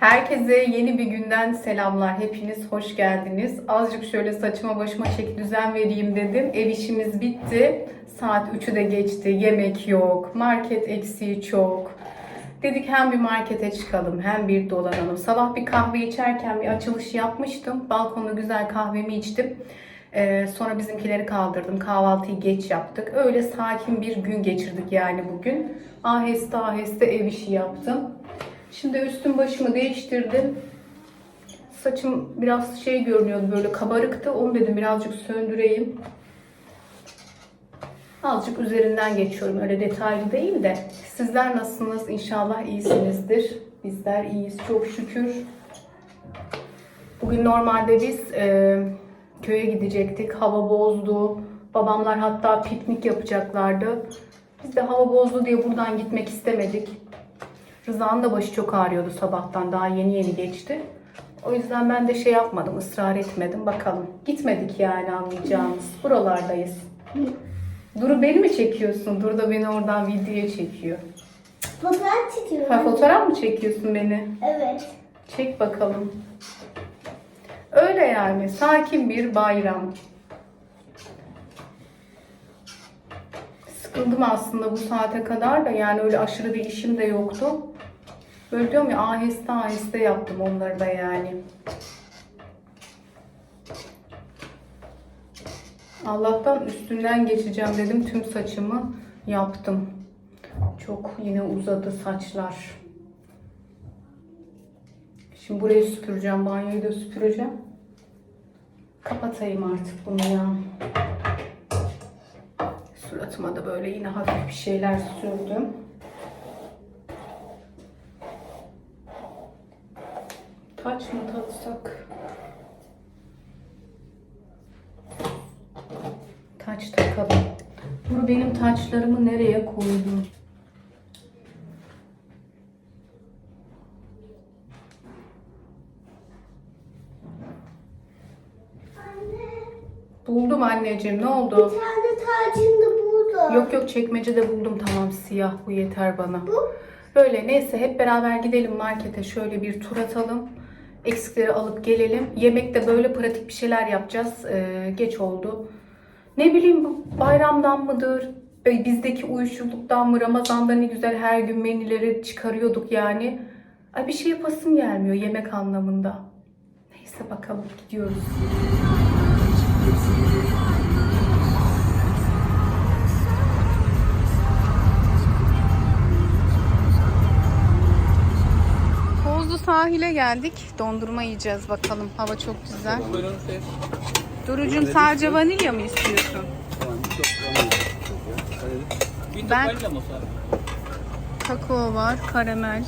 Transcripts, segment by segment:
Herkese yeni bir günden selamlar. Hepiniz hoş geldiniz. Azıcık şöyle saçıma başıma çek düzen vereyim dedim. Ev işimiz bitti. Saat 3'ü de geçti. Yemek yok. Market eksiği çok. Dedik hem bir markete çıkalım hem bir dolanalım. Sabah bir kahve içerken bir açılış yapmıştım. Balkonda güzel kahvemi içtim. Ee, sonra bizimkileri kaldırdım. Kahvaltıyı geç yaptık. Öyle sakin bir gün geçirdik yani bugün. Aheste aheste ev işi yaptım. Şimdi üstüm başımı değiştirdim. Saçım biraz şey görünüyordu böyle kabarıktı. Onu dedim birazcık söndüreyim. Azıcık üzerinden geçiyorum. Öyle detaylı değil de. Sizler nasılsınız? İnşallah iyisinizdir. Bizler iyiyiz çok şükür. Bugün normalde biz e, köye gidecektik. Hava bozdu. Babamlar hatta piknik yapacaklardı. Biz de hava bozdu diye buradan gitmek istemedik. Rıza'nın da başı çok ağrıyordu sabahtan. Daha yeni yeni geçti. O yüzden ben de şey yapmadım, ısrar etmedim. Bakalım. Gitmedik yani anlayacağımız. Buralardayız. Duru beni mi çekiyorsun? Duru da beni oradan videoya çekiyor. Fotoğraf çekiyorum. Ha fotoğraf mı çekiyorsun beni? Evet. Çek bakalım. Öyle yani. Sakin bir bayram. Sıkıldım aslında bu saate kadar da yani öyle aşırı bir işim de yoktu. Böyle diyorum ya aheste aheste yaptım onları da yani. Allah'tan üstünden geçeceğim dedim tüm saçımı yaptım. Çok yine uzadı saçlar. Şimdi burayı süpüreceğim, banyoyu da süpüreceğim. Kapatayım artık bunu ya. Suratıma da böyle yine hafif bir şeyler sürdüm. Taç mı taksak? Taç takalım. Dur benim taçlarımı nereye koydum? Buldum anneciğim. Ne oldu? Bir tane tacın da burada. Yok yok çekmecede buldum tamam siyah bu yeter bana. Bu? Böyle neyse hep beraber gidelim markete şöyle bir tur atalım. Eksikleri alıp gelelim. Yemekte böyle pratik bir şeyler yapacağız. Ee, geç oldu. Ne bileyim bu bayramdan mıdır? Bizdeki uyuşukluktan mı? Ramazan'da ne güzel her gün menüleri çıkarıyorduk yani. Ay bir şey yapasım gelmiyor yemek anlamında. Neyse bakalım gidiyoruz. Sahile geldik. Dondurma yiyeceğiz bakalım. Hava çok güzel. Durucum sadece vanilya mı istiyorsun? Ben- Kakao var, karamel.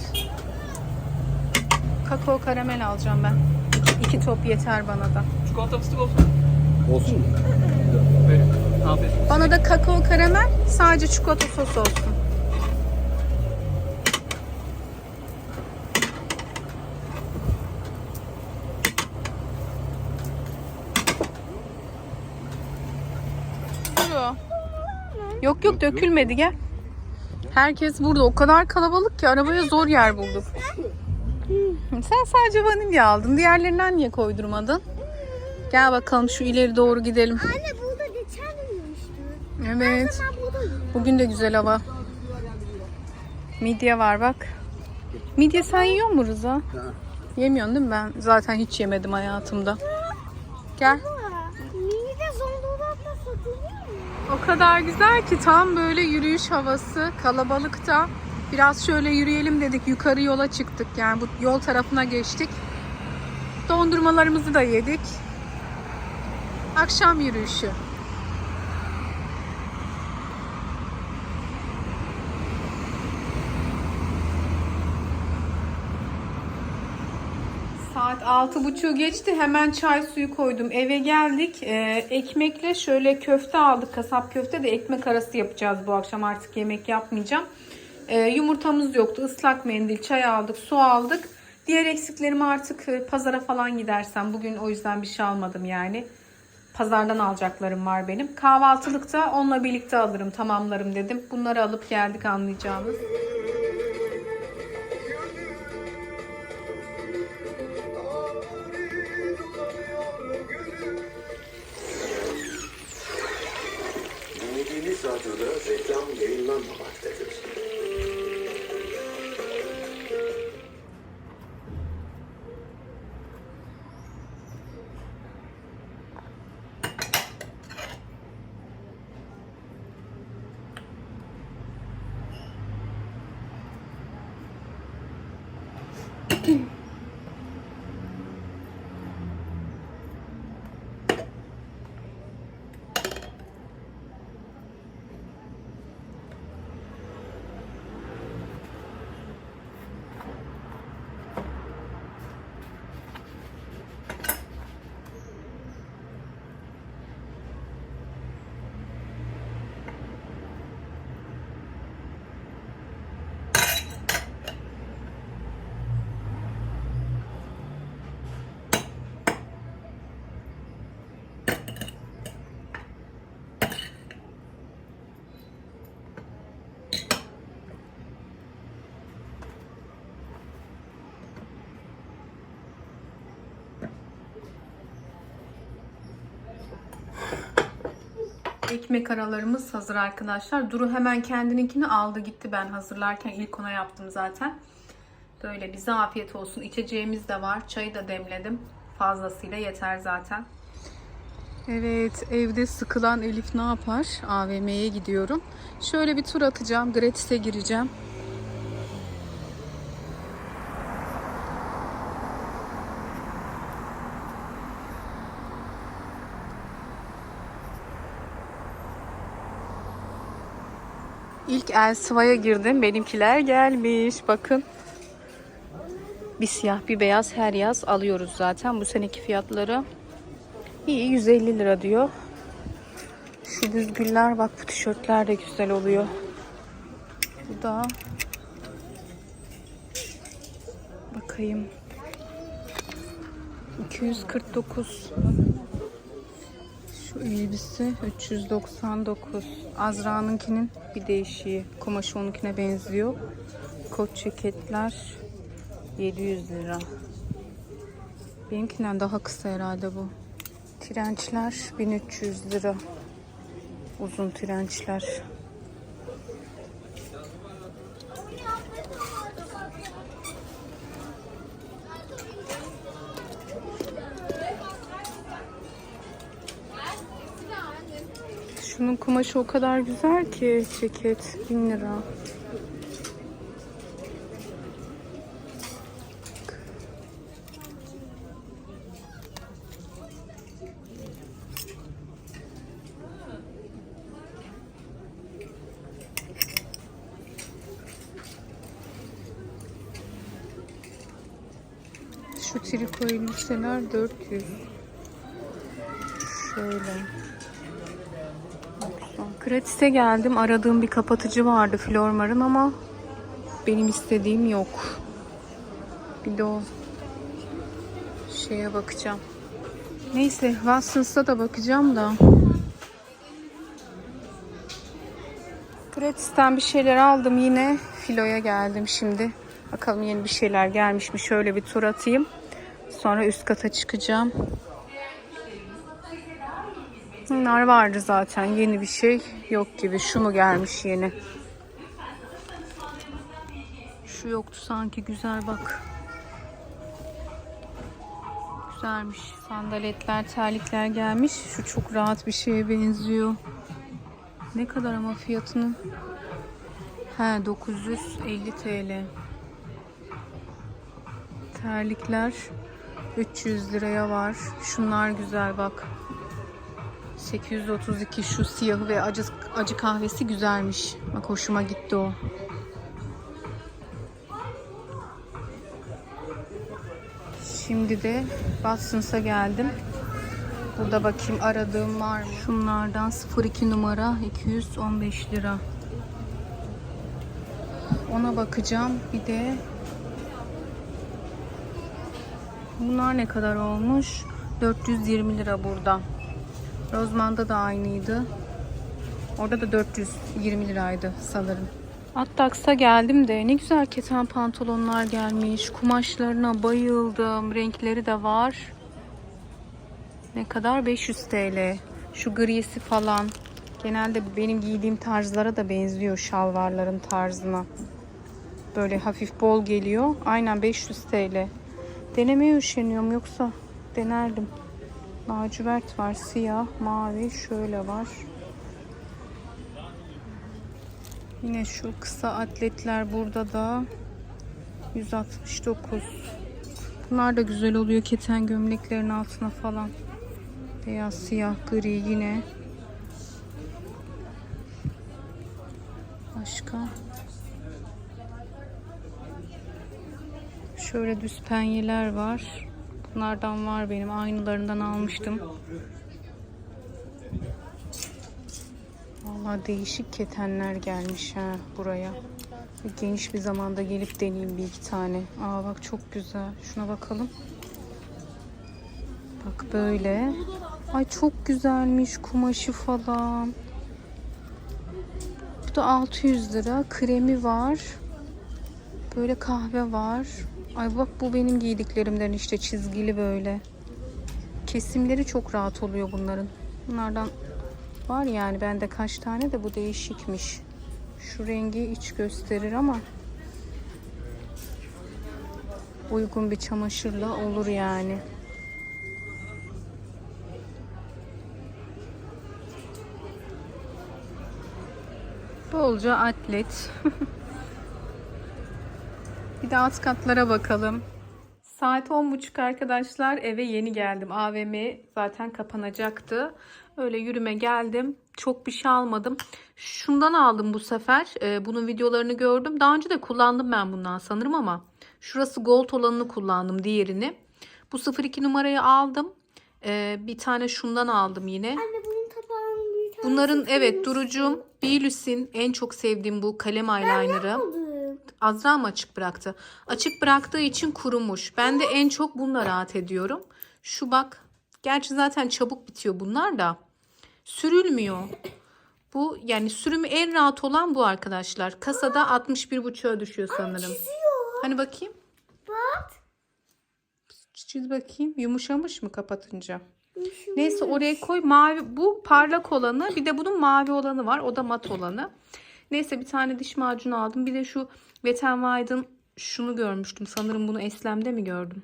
Kakao karamel alacağım ben. İki, iki top yeter bana da. Çikolata fıstık olsun. Olsun mu? Bana da kakao karamel, sadece çikolata sos olsun. Yok yok dökülmedi gel. Herkes burada. O kadar kalabalık ki arabaya zor yer bulduk. Sen sadece vanilya aldın. Diğerlerinden niye koydurmadın? Gel bakalım şu ileri doğru gidelim. Anne burada geçen gün. Evet. Bugün de güzel hava. Midye var bak. Midye sen yiyor mu Rıza? Yemiyorsun değil mi? Ben zaten hiç yemedim hayatımda. Gel. Mini de Zonguldak'ta satılıyor mu? O kadar güzel ki tam böyle yürüyüş havası kalabalıkta. Biraz şöyle yürüyelim dedik. Yukarı yola çıktık. Yani bu yol tarafına geçtik. Dondurmalarımızı da yedik. Akşam yürüyüşü. Saat altı buçuğu geçti. Hemen çay suyu koydum. Eve geldik. Ee, ekmekle şöyle köfte aldık. Kasap köfte de ekmek arası yapacağız bu akşam. Artık yemek yapmayacağım. Ee, yumurtamız yoktu. Islak mendil, çay aldık, su aldık. Diğer eksiklerimi artık e, pazara falan gidersem. Bugün o yüzden bir şey almadım yani. Pazardan alacaklarım var benim. Kahvaltılıkta onunla birlikte alırım, tamamlarım dedim. Bunları alıp geldik anlayacağınız. Ekmek aralarımız hazır arkadaşlar. Duru hemen kendininkini aldı gitti ben hazırlarken ilk ona yaptım zaten. Böyle bize afiyet olsun. İçeceğimiz de var. Çayı da demledim. Fazlasıyla yeter zaten. Evet evde sıkılan Elif ne yapar? AVM'ye gidiyorum. Şöyle bir tur atacağım. Gratis'e gireceğim. İlk Elsiva'ya girdim. Benimkiler gelmiş. Bakın. Bir siyah bir beyaz her yaz alıyoruz zaten. Bu seneki fiyatları iyi 150 lira diyor. Şu büzgüller bak bu tişörtler de güzel oluyor. Bu da bakayım 249 şu elbise 399. Azra'nınkinin bir değişiği. Kumaşı onunkine benziyor. Kot ceketler 700 lira. Benimkinden daha kısa herhalde bu. Trençler 1300 lira. Uzun trençler. Şunun kumaşı o kadar güzel ki ceket 1000 lira. Şu triko elbiseler 400. Şöyle. Gratis'e geldim. Aradığım bir kapatıcı vardı Flormar'ın ama benim istediğim yok. Bir de o şeye bakacağım. Neyse Watsons'a da bakacağım da. Gratis'ten bir şeyler aldım yine. Filo'ya geldim şimdi. Bakalım yeni bir şeyler gelmiş mi? Şöyle bir tur atayım. Sonra üst kata çıkacağım. Bunlar vardı zaten. Yeni bir şey yok gibi. Şu mu gelmiş yeni? Şu yoktu sanki. Güzel bak. Güzelmiş. Sandaletler, terlikler gelmiş. Şu çok rahat bir şeye benziyor. Ne kadar ama fiyatını? He 950 TL. Terlikler 300 liraya var. Şunlar güzel bak. 832 şu siyahı ve acı, acı kahvesi güzelmiş. Bak hoşuma gitti o. Şimdi de Watsons'a geldim. Burada bakayım aradığım var mı? Şunlardan 02 numara 215 lira. Ona bakacağım. Bir de bunlar ne kadar olmuş? 420 lira burada. Rozman'da da aynıydı. Orada da 420 liraydı sanırım. Attax'a geldim de ne güzel keten pantolonlar gelmiş. Kumaşlarına bayıldım. Renkleri de var. Ne kadar? 500 TL. Şu grisi falan. Genelde benim giydiğim tarzlara da benziyor şalvarların tarzına. Böyle hafif bol geliyor. Aynen 500 TL. Denemeye üşeniyorum yoksa denerdim. Lacivert var, siyah, mavi şöyle var. Yine şu kısa atletler burada da 169. Bunlar da güzel oluyor keten gömleklerin altına falan. Beyaz, siyah, gri yine. Başka. Şöyle düz penyeler var. Bunlardan var benim. Aynılarından almıştım. Vallahi değişik ketenler gelmiş ha buraya. Geniş bir zamanda gelip deneyeyim bir iki tane. Aa bak çok güzel. Şuna bakalım. Bak böyle. Ay çok güzelmiş kumaşı falan. Bu da 600 lira. Kremi var. Böyle kahve var. Ay bak bu benim giydiklerimden işte çizgili böyle. Kesimleri çok rahat oluyor bunların. Bunlardan var yani bende kaç tane de bu değişikmiş. Şu rengi iç gösterir ama uygun bir çamaşırla olur yani. Bolca atlet. bir de alt katlara bakalım. Saat 10.30 arkadaşlar. Eve yeni geldim. AVM zaten kapanacaktı. Öyle yürüme geldim. Çok bir şey almadım. Şundan aldım bu sefer. Ee, bunun videolarını gördüm. Daha önce de kullandım ben bundan sanırım ama. Şurası gold olanını kullandım. Diğerini. Bu 02 numarayı aldım. Ee, bir tane şundan aldım yine. Anne bunun kapağının bir tanesi Bunların evet. Duru'cum Bilus'in en çok sevdiğim bu kalem eyeliner'ı. Azra mı açık bıraktı? Açık bıraktığı için kurumuş. Ben de en çok bununla rahat ediyorum. Şu bak. Gerçi zaten çabuk bitiyor bunlar da. Sürülmüyor. Bu yani sürümü en rahat olan bu arkadaşlar. Kasada 61,5'a düşüyor sanırım. Hani bakayım. Bak. Çiz bakayım. Yumuşamış mı kapatınca? Neyse oraya koy. Mavi bu parlak olanı. Bir de bunun mavi olanı var. O da mat olanı. Neyse bir tane diş macunu aldım. Bir de şu Wet n Wild'ın şunu görmüştüm. Sanırım bunu Eslem'de mi gördüm?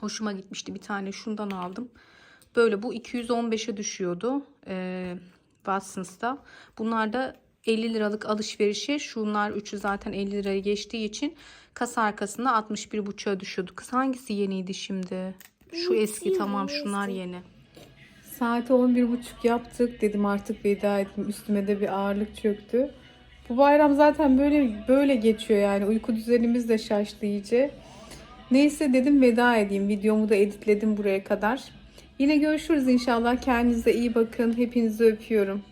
Hoşuma gitmişti. Bir tane şundan aldım. Böyle bu 215'e düşüyordu. Ee, Watson's'ta. Bunlar da 50 liralık alışverişe şunlar üçü zaten 50 liraya geçtiği için kasa arkasında 61,5'a düşüyordu. Kız hangisi yeniydi şimdi? Şu eski tamam şunlar yeni. Saati 11.30 yaptık. Dedim artık veda ettim. Üstüme de bir ağırlık çöktü. Bu bayram zaten böyle böyle geçiyor yani. Uyku düzenimiz de şaştı iyice. Neyse dedim veda edeyim. Videomu da editledim buraya kadar. Yine görüşürüz inşallah. Kendinize iyi bakın. Hepinizi öpüyorum.